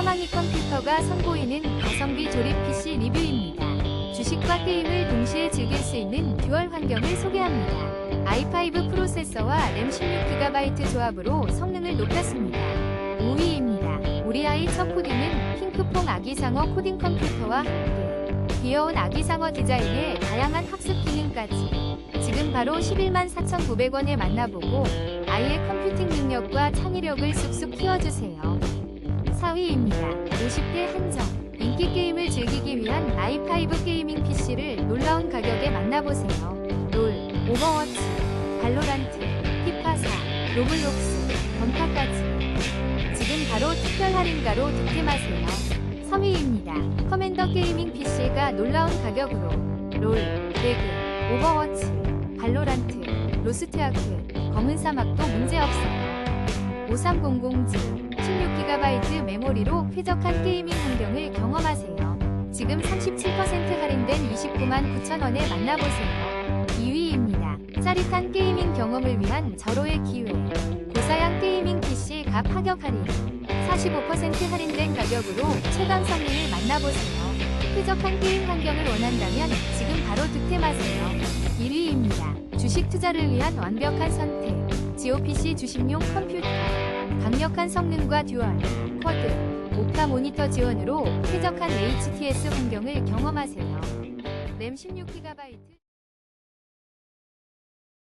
사망이 컴퓨터가 선보이는 가성비 조립 PC 리뷰입니다. 주식과 게임을 동시에 즐길 수 있는 듀얼 환경을 소개합니다. i5 프로세서와 램 16GB 조합으로 성능을 높였습니다. 5위입니다. 우리 아이 첫 코딩은 핑크퐁 아기상어 코딩 컴퓨터와 함께 귀여운 아기상어 디자인에 다양한 학습 기능까지 지금 바로 11만 4,900원에 만나보고 아이의 컴퓨팅 능력과 창의력을 쑥쑥 키워주세요. 4위입니다. 50대 한정. 인기 게임을 즐기기 위한 i5 게이밍 PC를 놀라운 가격에 만나보세요. 롤, 오버워치, 발로란트, 피파사, 로블록스, 던파까지. 지금 바로 특별 할인가로 득템하세요. 3위입니다. 커맨더 게이밍 PC가 놀라운 가격으로 롤, 배그, 오버워치, 발로란트, 로스트아크, 검은 사막도 문제없어요. 5300G 16GB 메모리로 쾌적한 게이밍 환경을 경험하세요. 지금 37% 할인된 29만 9천원에 만나보세요. 2위입니다. 짜릿한 게이밍 경험을 위한 절호의 기회. 고사양 게이밍 PC 값 파격 할인. 45% 할인된 가격으로 최강 성능을 만나보세요. 쾌적한 게임 환경을 원한다면 지금 바로 득템하세요. 1위입니다. 주식 투자를 위한 완벽한 선택. GOPC 주식용 컴퓨터. 강력한 성능과 듀얼, 쿼드, 오카 모니터 지원으로 쾌적한 HTS 환경을 경험하세요. 램 16GB